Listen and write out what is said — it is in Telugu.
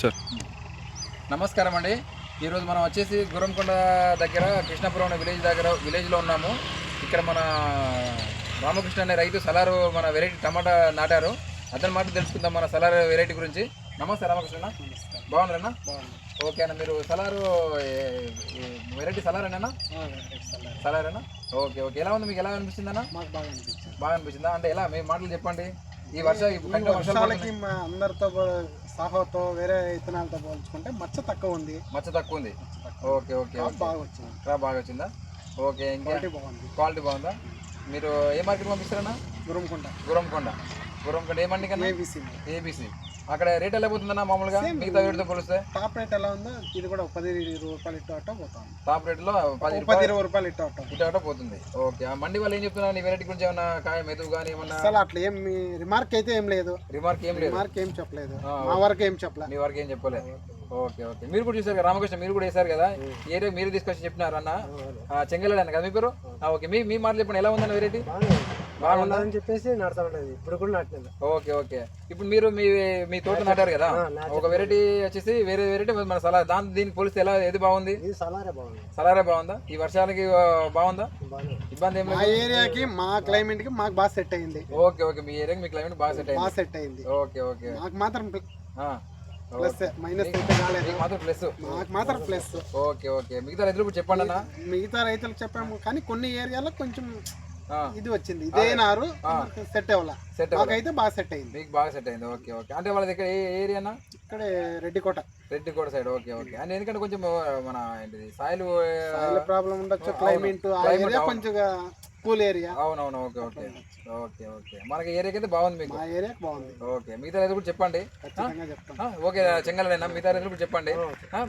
సార్ నమస్కారం అండి. ఈరోజు మనం వచ్చేసి గురంకొండ దగ్గర కృష్ణపురం అనే విలేజ్ దగ్గర విలేజ్లో ఉన్నాము. ఇక్కడ మన రామకృష్ణ అనే రైతు సలారు మన వెరైటీ టమాటా నాటారు. అతని మాట తెలుసుకుందాం మన సలారు వెరైటీ గురించి. నమస్తే రామకృష్ణ బాగున్నారన్నా ఓకే అన్న మీరు సలారు వెరైటీ సలారేనా సలారేనా ఓకే ఓకే. ఎలా ఉంది? మీకు ఎలా అనిపిస్తుంది అన్న? మాకు బాగా అనిపించింది. బాగా అనిపించిందా? అంటే ఎలా? మీ మాటలు చెప్పండి. ఈ వర్ష వర్షాలకి అందరితో సాహోతో వేరే ఇత్తనాలతో పోల్చుకుంటే మచ్చ తక్కువ ఉంది. మచ్చ తక్కువ ఉంది. ఓకే ఓకే బాగా వచ్చింది. క్రాప్ బాగా వచ్చిందా? ఓకే ఇంకా క్వాలిటీ బాగుంది. క్వాలిటీ బాగుందా? మీరు ఏ మార్కెట్ పంపిస్తారన్నా? గురుముకుంట గురంకొండ గురంకొండ ఏ మండి కన్నా? ఏబీసీ ఏబీసీ అక్కడ రేట్ ఎలా పోతుందన్నా మామూలుగా? మిగతా వీటితో పోలిస్తే? టాప్ రేట్ ఎలా ఉందో ఇది కూడా పది ఇరవై రూపాయలు ఇటు అట్ట పోతాం టాప్ రేట్లో పది పది ఇరవై రూపాయలు ఇటు అట్ట ఇటు అటు పోతుంది. ఓకే. ఆ మండి వాళ్ళు ఏం చెప్తున్నారు? నీ వెరైటీ గురించి ఏమన్నా కాయ మెతుకు కానీ ఏమన్నా? అసలు అట్లా ఏం మీ రిమార్క్ అయితే ఏం లేదు. రిమార్క్ ఏం లేదు. రిమార్క్ ఏం చెప్పలేదు. మా వరకు ఏం చెప్పలేదు మీ వరకు ఏం చెప్పలే ఓకే ఓకే. మీరు కూడా చూసారు రామకృష్ణ మీరు కూడా వేశారు కదా? ఏరియా మీరు తీసుకొచ్చి చెప్పినారు అన్న. చెంగలేడు అన్న కదా మీ పేరు? ఆ, ఓకే. మీ మీ మాటలు చెప్పండి. ఎలా ఉందన్న వెరైటీ బాగుందా అని చెప్పేసి నడతా ఉండేది ఇప్పుడు కూడా నాటినది ఓకే ఓకే. ఇప్పుడు మీరు మీ మీ తోట నాటారు. కదా? ఒక వెరైటీ వచ్చేసి వేరే వెరైటీ మన సలా దాని దీనికి పోలిస్తే ఎలా ఏది బాగుంది? ఇది సలారే బాగుంది. సలారే బాగుందా? ఈ వర్షాలకి బాగుందా? ఇబ్బంది ఏం మా లేదు. ఏరియాకి మా క్లైమేట్కి మాకు బాగా సెట్ అయింది. Okay okay. మీ ఏరియాకి మీ క్లైమేట్ బాగా సెట్ బాగా అయింది. సెట్ అయింది. Okay okay. మాకు మాత్రం ఆ, ప్లస్ మైనస్ అయితే కాలేదు మీకు మాత్రం ప్లస్ మాకు మాత్రం ప్లస్ ఓకే ఓకే. మిగతా రైతులు కూడా చెప్పండి అన్న. మిగతా రైతులకు చెప్పాము కానీ కొన్ని ఏరియాలో కొంచెం ఇది వచ్చింది. ఇదే నారు సెట్ అవ్వాల. సెట్ మాకైతే బాగా సెట్ అయింది. మీకు బాగా సెట్ అయింది. Okay okay. అంటే వాళ్ళ దగ్గర ఏ ఏరియానా ఇక్కడే Reddikota Reddikota side okay okay. అంటే ఎందుకంటే కొంచెం మన ఏంటిది సాయిల్ ప్రాబ్లం ఉండొచ్చు క్లైమేట్ ఏరియా. కొంచెం కూల్ ఏరియా అవునవును. Okay okay. Okay okay. మనకి ఏరియాకి అయితే బాగుంది మీకు. మా ఏరియాకి బాగుంది. ఓకే. మిగతా రైతులు కూడా చెప్పండి. ఓకే చెంగలైనా మిగతా రైతులు కూడా చెప్పండి.